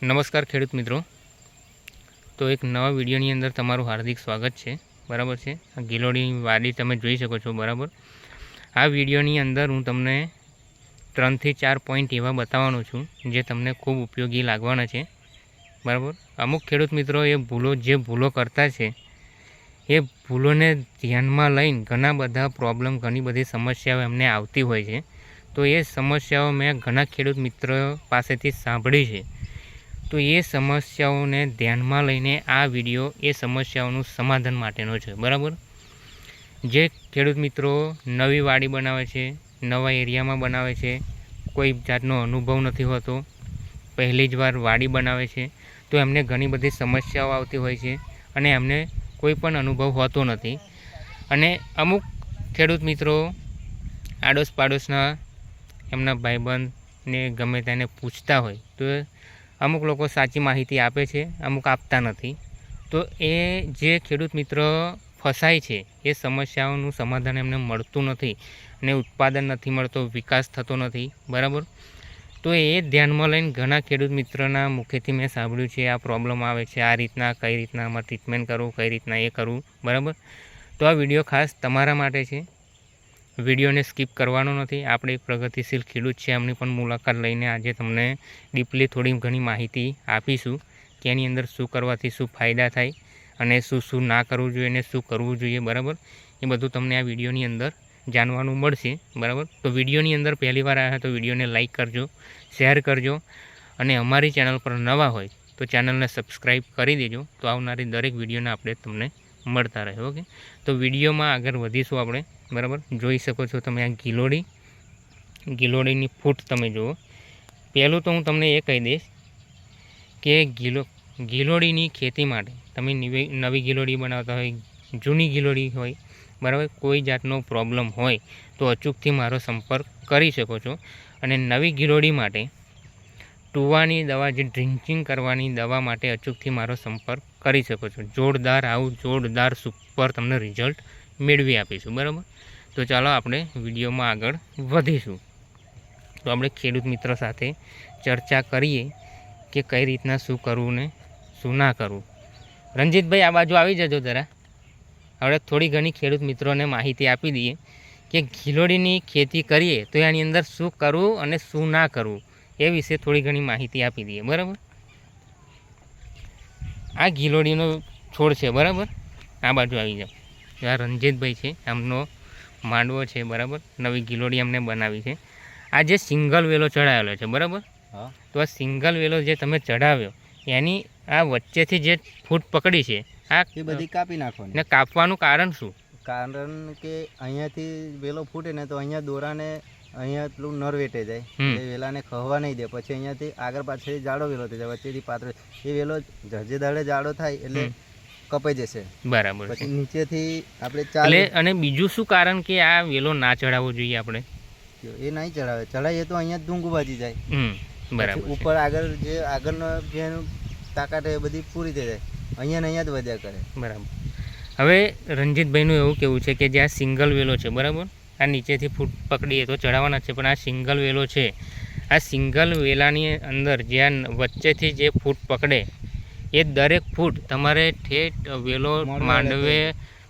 નમસ્કાર ખેડૂત મિત્રો. તો એક નવા વિડીયોની અંદર તમારું હાર્દિક સ્વાગત છે. બરાબર છે? આ ગિલોડીની વાડી તમે જોઈ શકો છો, બરાબર? આ વિડીયોની અંદર હું તમને ત્રણથી ચાર પોઈન્ટ એવા બતાવવાનો છું, જે તમને ખૂબ ઉપયોગી લાગવાના છે. બરાબર? અમુક ખેડૂત મિત્રો એ ભૂલો, જે ભૂલો કરતા છે, એ ભૂલોને ધ્યાનમાં લઈને ઘણા બધા પ્રોબ્લેમ ઘણી બધી સમસ્યાઓ એમને આવતી હોય છે. તો એ સમસ્યાઓ મેં ઘણા ખેડૂત મિત્રો પાસેથી સાંભળી છે. તો એ સમસ્યાઓને ધ્યાનમાં લઈને આ વીડિયો એ સમસ્યાઓનું સમાધાન માટેનો છે, બરાબર? જે ખેડૂત મિત્રો નવી વાડી બનાવે છે, નવા એરિયામાં બનાવે છે, કોઈ જાતનો અનુભવ નથી હોતો, પહેલી જ વાર વાડી બનાવે છે, તો એમને ઘણી બધી સમસ્યાઓ આવતી હોય છે અને એમને કોઈ પણ અનુભવ હોતો નથી. અને અમુક ખેડૂત મિત્રો આડોશ પાડોશના એમના ભાઈબંધને ગમે તેને પૂછતા હોય, તો અમુક લોકો સાચી માહિતી આપે છે, અમુક આપતા નથી. તો એ જે ખેડૂત મિત્ર ફસાય છે, એ સમસ્યાઓનું સમાધાન એમને મળતું નથી અને ઉત્પાદન નથી મળતો, વિકાસ થતો નથી, બરાબર? તો એ ધ્યાનમાં લઈને ઘણા ખેડૂત મિત્રના મુખેથી મેં સાંભળ્યું છે, આ પ્રોબ્લેમ આવે છે, આ રીતના, કઈ રીતના, આમાં ટ્રીટમેન્ટ કરવું, કઈ રીતના એ કરવું, બરાબર? તો આ વીડિયો ખાસ તમારા માટે છે. વિડીયોને સ્કીપ કરવાનો નથી. આપણે એક પ્રગતિશીલ ખેડૂત છે એમની પણ મુલાકાત લઈને આજે તમને ડીપલી થોડી ઘણી માહિતી આપીશું કે એની અંદર શું કરવાથી શું ફાયદા થાય અને શું શું ના કરવું જોઈએ અને શું કરવું જોઈએ, બરાબર? એ બધું તમને આ વિડીયોની અંદર જાણવાનું મળશે, બરાબર? તો વિડીયોની અંદર પહેલી વાર આવ્યા તો વિડીયોને લાઇક કરજો, શેર કરજો અને અમારી ચેનલ પર નવા હોય તો ચેનલને સબસ્ક્રાઈબ કરી દેજો. તો આવનારી દરેક વિડીયોના આપણે તમને મળતા રહે, ઓકે? તો વિડીયોમાં આગળ વધીશું આપણે. બરાબર? જોઈ શકો છો તમે આ ગિલોડી. ગિલોડીની ફૂટ તમે જુઓ. પહેલું તો હું તમને એ કહી દઈશ કે ગિલો, ગિલોડીની ખેતી માટે તમે નવી નવી ગિલોડી બનાવતા હોય, જૂની ગિલોડી હોય, બરાબર? કોઈ જાતનો પ્રોબ્લેમ હોય તો અચૂકથી મારો સંપર્ક કરી શકો છો. અને નવી ગિલોડી માટે ટુવાની દવા જે ડ્રિંકિંગ કરવાની દવા માટે અચૂકથી મારો સંપર્ક કરી શકો છો. જોરદાર આવું જોરદાર સુપર તમને રિઝલ્ટ મેળવી આપીશું. બરાબર? તો ચાલો આપણે વિડીયોમાં આગળ વધીશું. તો આપણે ખેડૂત મિત્ર સાથે ચર્ચા કરીએ કે કઈ રીતના શું કરવું ને શું ના કરવું. રંજીતભાઈ આ બાજુ આવી જજો જરા. હવે થોડી ઘણી ખેડૂત મિત્રોને માહિતી આપી દઈએ કે ઘીલોડીની ખેતી કરીએ તો એની અંદર શું કરવું અને શું ના કરવું એ વિશે થોડી ઘણી માહિતી આપી દઈએ. બરાબર? આ ઘીલોડીનો છોડ છે, બરાબર? આ બાજુ આવી જાઓ. આ રંજીતભાઈ છે એમનો માંડવો છે બરાબર? નવી ગિલોડી અમને બનાવી છે. આ જે સિંગલ વેલો ચડાવેલો છે બરાબર? હા. તો આ સિંગલ વેલો જે તમે ચડાવ્યો એની આ વચ્ચેથી જે ફૂટ પકડી છે આ એ બધી કાપી નાખવાની. ને કાપવાનું કારણ શું? કારણ કે અહીંયાથી વેલો ફૂટે ને તો અહીંયા દોરાને અહીંયા એટલું નર વેટે જાય. એ વેલાને ખવા નહીં દે. પછી અહીંયાથી આગળ પાછળ જાડો વેલો થઈ જાય વચ્ચેથી પાતળો એ વેલો જજે દાડે જાડો થાય એટલે. કપાઈ જશે. બરાબર પછી નીચેથી આપણે ચાલે અને બીજું શું કારણ કે આ વેલો ના ચડાવવો જોઈએ આપણે? એ નહીં ચડાવે ચડાવીએ તો અહીંયા ડુંગું બાજી જાય. બરાબર ઉપર આગળ જે આગળનો જે તાકાત એ બધી પૂરી થઈ જાય. અહીંયા ને અહીંયા જ વધ્યા કરે. બરાબર. હવે રણજીતભાઈનું એવું કેવું છે કે જે આ સિંગલ વેલો છે બરાબર? આ નીચેથી ફૂટ પકડીએ તો ચડાવવાના છે પણ આ સિંગલ વેલો છે. આ સિંગલ વેલાની અંદર જે આ વચ્ચેથી જે ફૂટ પકડે એ દરેક ફૂટ તમારે ઠેઠ વેલો માંડવે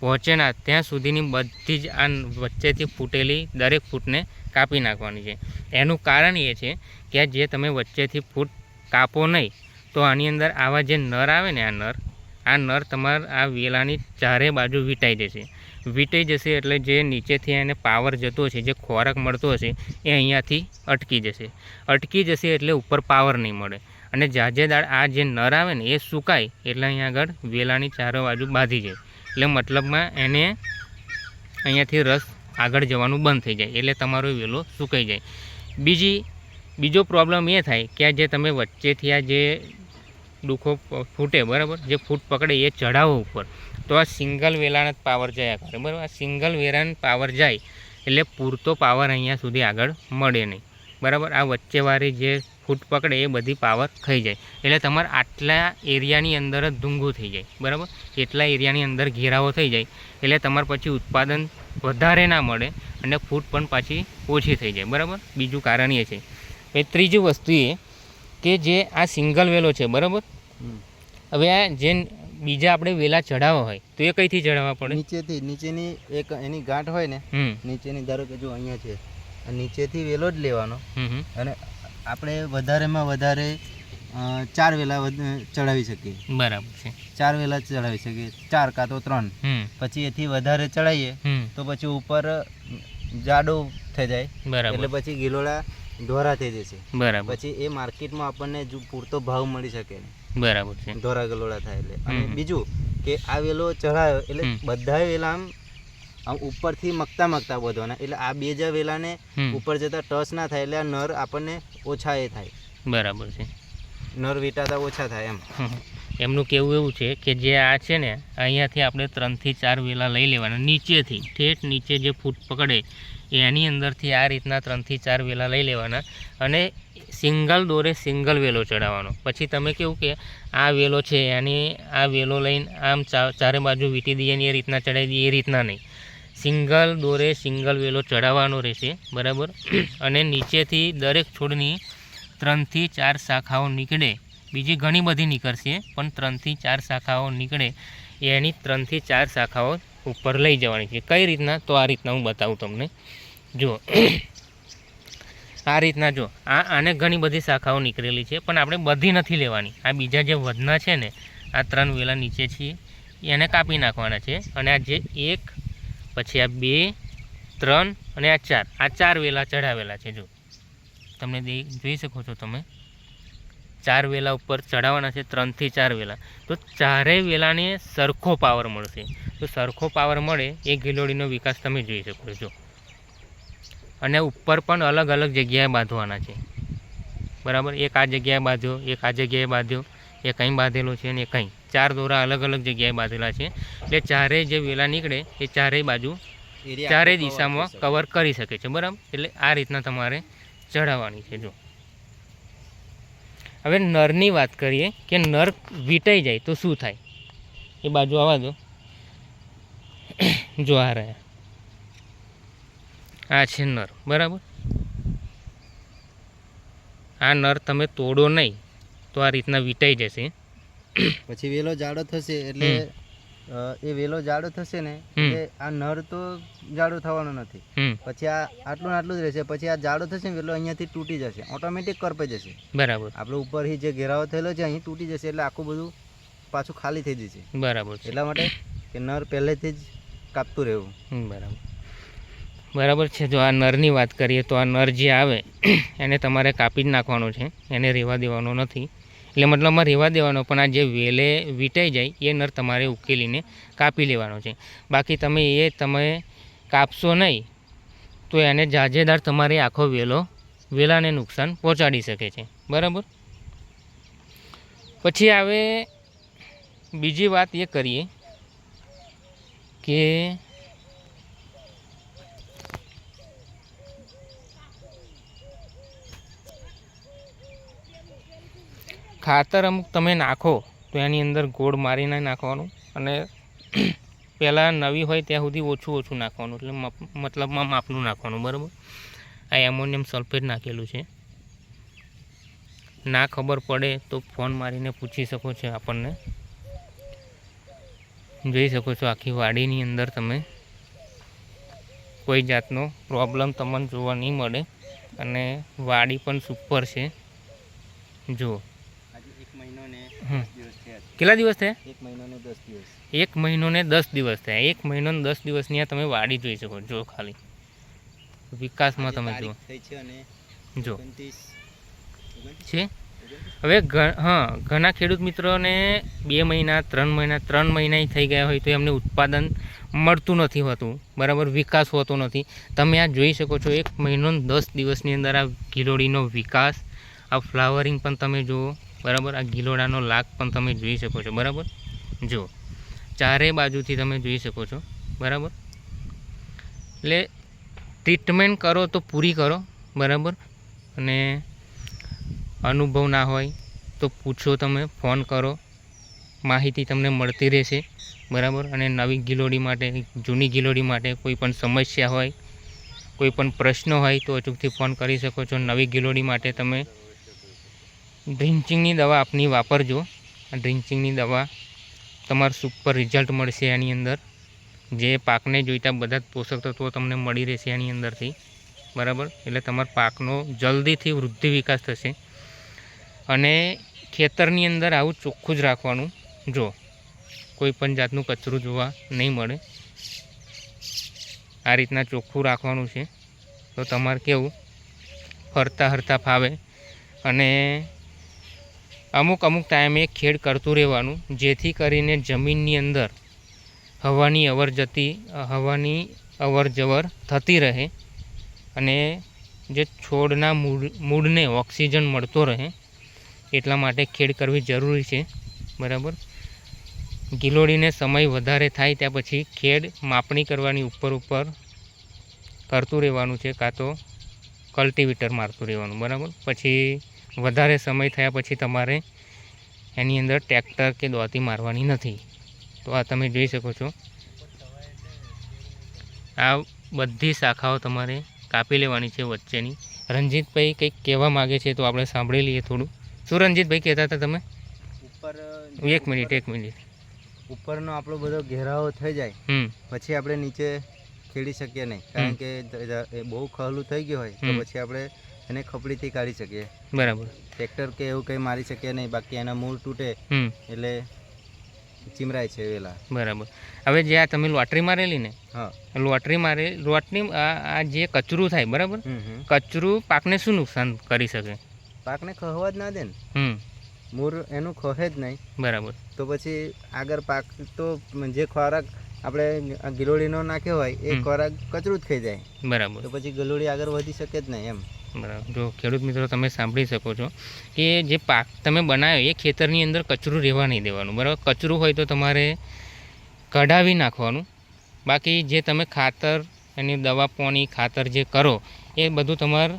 પહોંચે ના ત્યાં સુધીની બધી જ આ વચ્ચેથી ફૂટેલી દરેક ફૂટને કાપી નાખવાની છે. એનું કારણ એ છે કે જે તમે વચ્ચેથી ફૂટ કાપો નહીં તો આની અંદર આવા જે નર આવે ને આ નર આ નર તમારા આ વેલાની ચારે બાજુ વીંટાઈ જશે. વીંટાઈ જશે એટલે જે નીચેથી એને પાવર જતો હશે જે ખોરાક મળતો હશે એ અહીંયાથી અટકી જશે. અટકી જશે એટલે ઉપર પાવર નહીં મળે. અને જાજેદાર આ જે નર આવે ને, એ સુકાય એટલે અહીંયા આગળ વેલાની ચારો બાજુ બાંધી જાય. એટલે મતલબમાં એને અહીંયાથી રસ આગળ જવાનું બંધ થઈ જાય, એટલે તમારો વેલો સુકાઈ જાય. બીજી, બીજો પ્રોબ્લેમ એ થાય કે આ જે તમે વચ્ચેથી આ જે ડૂખો ફૂટે, બરાબર? જે ફૂટ પકડે એ ચઢાવો ઉપર. તો આ સિંગલ વેલાના જ પાવર જાય કરે બરાબર? આ સિંગલ વેલાના પાવર જાય એટલે પૂરતો પાવર અહીંયા સુધી આગળ મળે નહીં. બરાબર? આ વચ્ચેવાળી જે ફૂટ પકડે એ બધી પાવર ખાઈ જાય. એટલે તમારે આટલા એરિયાની અંદર જ ધૂંગું થઈ જાય. બરાબર? એટલા એરિયાની અંદર ઘેરાવો થઈ જાય. એટલે તમારે પછી ઉત્પાદન વધારે ના મળે અને ફૂટ પણ પાછી ઓછી થઈ જાય. બરાબર? બીજું કારણ એ છે. એ ત્રીજી વસ્તુ એ કે જે આ સિંગલ વેલો છે બરાબર? હવે આ જે બીજા આપણે વેલા ચડાવવા હોય તો એ કઈથી ચડાવવા પડે? નીચેથી નીચેની એક એની ગાંઠ હોય ને નીચેની ધારો કે જો અહીંયા છે નીચેથી વેલો જ લેવાનો. અને આપણે વધારેમાં વધારે ચાર વેલા ચડાવી શકીએ. બરાબર છે. ચાર વેલા ચડાવી શકીએ. ચાર કાં તો ત્રણ. પછી એથી વધારે ચડાવીએ તો પછી ઉપર જાડો થઈ જાય. બરાબર. એટલે પછી ગિલોડા ધોરા થઈ જશે. બરાબર. પછી એ માર્કેટમાં આપણને જો પૂરતો ભાવ મળી શકે. બરાબર છે. ધોરા ગલોડા થાય એટલે. અને બીજું કે આ વેલો ચડાયો એટલે. બધા વેલા આમ આમ ઉપરથી મકતા મકતા વધવાના. એટલે આ બે જ વેલાને ઉપર જતા ટચ ના થાય એટલે આ નર આપણને ઓછા એ થાય. બરાબર છે. નર વીટાતા ઓછા થાય એમ. એમનું કહેવું એવું છે કે જે આ છે ને અહીંયાથી આપણે ત્રણથી ચાર વેલા લઈ લેવાના. નીચેથી ઠેઠ નીચે જે ફૂટ પકડે એની અંદરથી આ રીતના ત્રણથી ચાર વેલા લઈ લેવાના. અને સિંગલ દોરે સિંગલ વેલો ચડાવવાનો. પછી તમે કેવું કે આ વેલો છે એની આ વેલો લઈને આમ ચા- ચારે બાજુ વીટી દઈએ ને એ રીતના ચડાવી દઈએ એ રીતના નહીં. સિંગલ દોરે સિંગલ વેલો ચડાવવાનો રહેશે, બરાબર? અને નીચેથી દરેક છોડની ત્રણથી ચાર શાખાઓ નીકળે. બીજી ઘણી બધી નીકળશે, પણ ત્રણથી ચાર શાખાઓ નીકળે. એની ત્રણથી ચાર શાખાઓ ઉપર લઈ જવાની છે. કઈ રીતના? તો આ રીતના હું બતાવું તમને. જો આ રીતના જો આ આને ઘણી બધી શાખાઓ નીકળેલી છે, પણ આપણે બધી નથી લેવાની. આ બીજા જે વધના છે ને, આ ત્રણ વેલા નીચે છીએ, એને કાપી નાખવાના છે. અને આ જે એક પછી આ બે, ત્રણ અને આ ચાર. આ ચાર વેલા ચઢાવેલા છે, જો. તમને જોઈ શકો છો તમે. ચાર વેલા ઉપર ચડાવવાના છે, ત્રણથી ચાર વેલા. તો ચારેય વેલાને સરખો પાવર મળશે. તો સરખો પાવર મળે એ ગિલોડીનો વિકાસ તમે જોઈ શકો છો. અને ઉપર પણ અલગ અલગ જગ્યાએ બાંધવાના છે. બરાબર? એક આ જગ્યાએ બાંધ્યો, એક આ જગ્યાએ બાંધ્યો. એક કંઈ બાંધેલો છે અને કંઈ. ચાર દોરા અલગ અલગ જગ્યાએ બાંધેલા છે. એટલે ચારેય જે વેલા નીકળે એ ચારેય બાજુ ચારેય દિશામાં કવર કરી શકે છે. બરાબર? એટલે આ રીતના તમારે ચઢાવવાની છે જો. હવે નરની વાત કરીએ કે નર વીંટાઈ જાય તો શું થાય? એ બાજુ આવવા દો. જો આ રહ્યા. આ છે નર. બરાબર? આ નર તમે તોડો નહીં. તો આ રીતના વીંટાઈ જશે. પછી વેલો જાડો થશે એટલે એ વેલો જાડો થશે ને એટલે આ નર તો જાડો થવાનો નથી. પછી આ આટલું ને આટલું જ રહેશે. પછી આ જાડો થશે ને વેલો અહીંયાથી તૂટી જશે. ઓટોમેટિક કરપાઈ જશે. બરાબર. આપણે ઉપરથી જે ઘેરાવો થયેલો છે અહીં તૂટી જશે એટલે આખું બધું પાછું ખાલી થઈ જશે. બરાબર એટલા માટે કે નર પહેલેથી જ કાપતું રહેવું. બરાબર. બરાબર છે. જો આ નરની વાત કરીએ તો આ નર જે આવે, એને તમારે કાપી જ નાખવાનો છે. એને રહેવા દેવાનો નથી. એટલે મતલબમાં રહેવા દેવાનો, પણ આ જે વેલે વીંટાઈ જાય, એ નર તમારે ઉકેલીને કાપી લેવાનો છે. બાકી તમે એ તમે કાપશો નહીં, તો એને જાજેદાર તમારે આખો વેલો, વેલાને નુકસાન પહોંચાડી શકે છે. બરાબર? પછી આવે બીજી વાત એ કરીએ કે ખાતર અમુક તમે નાખો, તો એની અંદર ગોળ મારીને નાખવાનું અને પહેલાં નવી હોય ત્યાં સુધી ઓછું ઓછું નાખવાનું, એટલે મતલબમાં માપનું નાખવાનું, બરાબર? આ એમોનિયમ સલ્ફેટ નાખેલું છે. ના ખબર પડે તો ફોન મારીને પૂછી શકો છો આપણને. જોઈ શકો છો આખી વાડીની અંદર તમે. કોઈ જાતનો પ્રોબ્લેમ તમને જોવા નહીં મળે અને વાડી પણ સુપર છે. જુઓ આજે એક મહિનો ને હમ. દસ દિવસ થયા છે. કેટલા દિવસ થયા? એક મહિનો ને દસ દિવસ. એક મહિનો ને દસ દિવસ થયા. એક મહિનો ને દસ દિવસની આ તમે વાડી જોઈ શકો જો ખાલી. વિકાસમાં તમે જુઓ. જો? છે? હવે હા ઘણા ખેડૂત મિત્રોને બે મહિના ત્રણ મહિના ત્રણ મહિના થઈ ગયા હોય તો એમને ઉત્પાદન મળતું નથી હોતું. બરાબર વિકાસ હોતો નથી. તમે આ જોઈ શકો છો એક મહિનો દસ દિવસની અંદર આ ગિલોડીનો વિકાસ આ ફ્લાવરિંગ પણ તમે જુઓ. બરાબર? આ ગિલોડાનો લાક પણ તમે જોઈ શકો છો, બરાબર? જુઓ, ચારે બાજુથી તમે જોઈ શકો છો, બરાબર? એટલે ટ્રીટમેન્ટ કરો તો પૂરી કરો, બરાબર? અને અનુભવ ના હોય તો પૂછો તમે, ફોન કરો, માહિતી તમને મળતી રહેશે, બરાબર? અને નવી ગિલોડી માટે, જૂની ગિલોડી માટે કોઈ પણ સમસ્યા હોય, કોઈ પણ પ્રશ્ન હોય તો અચૂકથી ફોન કરી શકો છો. નવી ગિલોડી માટે તમે ડ્રિન્ચિંગની દવા આપની વાપરજો. આ ડ્રિન્ચિંગની દવા તમારું સુપર રિઝલ્ટ મળશે એની અંદર. જે પાકને જોઈતા બધા જ પોષક તત્વો તમને મળી રહેશે એની અંદરથી. બરાબર? એટલે તમારા પાકનો જલ્દીથી વૃદ્ધિ વિકાસ થશે. અને ખેતરની અંદર આવું ચોખ્ખું જ રાખવાનું. જો, કોઈ પણ જાતનું કચરું જોવા નહીં મળે. આ રીતના ચોખ્ખું રાખવાનું છે. તો તમારે કેવું? ફરતા હરતા ફાવે. અને અમુક અમુક ટાઈમે ખેડ કરતું રહેવાનું, જેથી કરીને જમીનની અંદર હવાની અવર જતી, હવાની અવર જવર થતી રહે અને જે છોડના મૂળ, મૂળને ઓક્સિજન મળતો રહે, એટલા માટે ખેડ કરવી જરૂરી છે. બરાબર? ગિલોડીને સમય વધારે થાય ત્યાં પછી ખેડ માપણી કરવાની ઉપર ઉપર કરતું રહેવાનું છે, કાં તો કલ્ટિવેટર મારતું રહેવાનું, બરાબર? પછી વધારે સમય થયા પછી તમારે એની અંદર ટ્રેક્ટર કે દોતી મારવાની નથી. તો આ તમે જોઈ શકો છો. આ બધી શાખાઓ તમારે કાપી લેવાની છે વચ્ચેની. રણજીતભાઈ કંઈક કહેવા માગે છે તો આપણે સાંભળી લઈએ થોડું. શું રણજીતભાઈ કહેતા હતા તમે? ઉપર એક મિનિટ એક મિનિટ. ઉપરનો આપણો બધો ઘેરાવો થઈ જાય. પછી આપણે નીચે ખેડી શકીએ નહીં. કારણ કે બહુ ખહલું થઈ ગયું હોય તો પછી આપણે એને ખપડીથી કાઢી શકીએ. બરાબર. ટ્રેક્ટર કે એવું કંઈ મારી શકીએ નહીં બાકી એના મૂળ તૂટે એટલે ચીમરાય છે વેલા. બરાબર. હવે જે આ તમે લોટરી મારેલી ને હા. લોટરી મારે લોટરી આ જે કચરું થાય બરાબર? કચરું પાકને શું નુકસાન કરી શકે? પાકને ખહવા જ ના દે ને. મૂળ એનું ખહે જ નહીં. બરાબર. તો પછી આગળ પાક તો જે ખોરાક આપણે ગિલોડીનો નાખ્યો હોય એ ખોરાક કચરું જ ખાઈ જાય. બરાબર. તો પછી ગિલોડી આગળ વધી શકે જ નહીં એમ. બરાબર. જો ખેડૂત મિત્રો તમે સાંભળી શકો છો કે જે પાક તમે બનાવ્યો એ ખેતરની અંદર કચરું રહેવા નહીં દેવાનું. બરાબર? કચરું હોય તો તમારે કઢાવી નાખવાનું. બાકી જે તમે ખાતર એની દવા પાણી, ખાતર જે કરો, એ બધું તમારે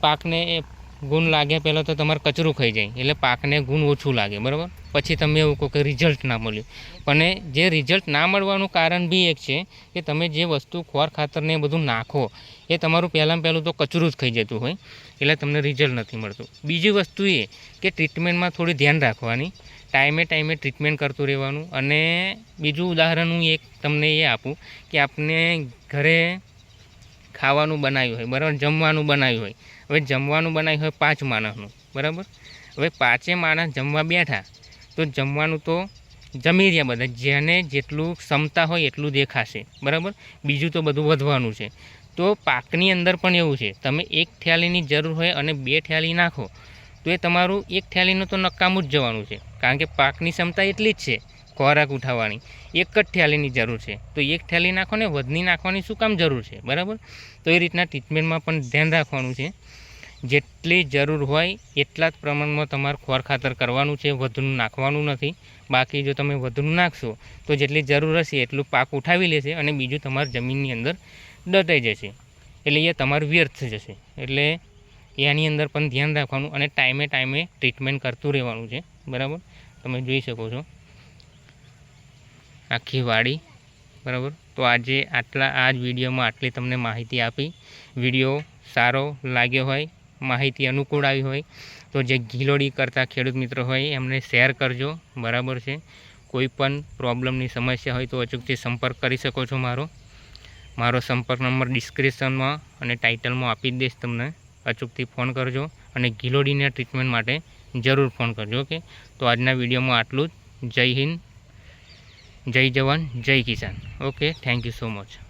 પાકને એ ગુણ લાગ્યા પહેલાં તો તમારે કચરું ખાઈ જાય. એટલે પાકને ગુણ ઓછું લાગે. બરાબર? પછી તમે એવું કહો કે રિઝલ્ટ ના મળ્યું. પણ જે રિઝલ્ટ ના મળવાનું કારણ બી એક છે કે તમે જે વસ્તુ ખોર ખાતરને એ બધું નાખો, એ તમારું પહેલાં પહેલું તો કચરું જ ખાઈ જતું હોય, એટલે તમને રિઝલ્ટ નથી મળતું. બીજી વસ્તુ એ કે ટ્રીટમેન્ટમાં થોડી ધ્યાન રાખવાની, ટાઈમે ટાઈમે ટ્રીટમેન્ટ કરતું રહેવાનું અને બીજું ઉદાહરણ હું એક તમને એ આપું કે આપને ઘરે ખાવાનું બનાવ્યું હોય, બરાબર? જમવાનું બનાવ્યું હોય. હવે જમવાનું બનાવ્યું હોય પાંચ માણસનું, બરાબર? હવે પાંચે માણસ જમવા બેઠા તો જમવાનું તો જમી રહ્યા બધા. જેને જેટલું ક્ષમતા હોય એટલું દેખાશે. બરાબર? બીજું તો બધું વધવાનું છે. તો પાકની અંદર પણ એવું છે. તમે એક થેલીની જરૂર હોય અને બે થેલી નાખો, તો એ તમારું એક થેલીનું તો નકામું જ જવાનું છે. કારણ કે પાકની ક્ષમતા એટલી જ છે ખોરાક ઉઠાવવાની. એક જ થેલીની જરૂર છે. તો એક થેલી નાખો ને વધની નાખવાની શું કામ જરૂર છે? બરાબર? તો એ રીતના ટ્રીટમેન્ટમાં પણ ધ્યાન રાખવાનું છે. જેટલી જરૂર હોય એટલા જ પ્રમાણમાં તમારે ખોર ખાતર કરવાનું છે, વધુનું નાખવાનું નથી. બાકી જો તમે વધુનું નાખશો, તો જેટલી જરૂર હશે એટલું પાક ઉઠાવી લેશે અને બીજું તમારી જમીનની અંદર દટાઈ જશે. એટલે એ તમારું વ્યર્થ જશે. એટલે એની અંદર પણ ધ્યાન રાખવાનું અને ટાઈમે ટાઈમે ટ્રીટમેન્ટ કરતું રહેવાનું છે. બરાબર? તમે જોઈ શકો છો. આખી વાડી. બરાબર? તો આજે આટલા, આ જ વિડીયોમાં આટલી તમને માહિતી આપી. વીડિયો સારો લાગ્યો હોય માહિતી અનુકૂળ આવી હોય તો જે ગિલોડી કરતા ખેડૂત મિત્રો હોય એમને શેર કરજો. બરાબર છે. કોઈ પણ પ્રોબ્લેમની સમસ્યા હોય તો અચૂકથી સંપર્ક કરી શકો છો મારો. મારો સંપર્ક નંબર ડિસ્ક્રિપ્શનમાં અને ટાઇટલમાં આપી દઈશ તમને. અચૂકથી ફોન કરજો અને ગિલોડીના ટ્રીટમેન્ટ માટે જરૂર ફોન કરજો, ઓકે? તો આજના વિડીયોમાં આટલું જ. જય હિન્દ. જય જવાન. જય કિસાન. Okay? Thank you so much.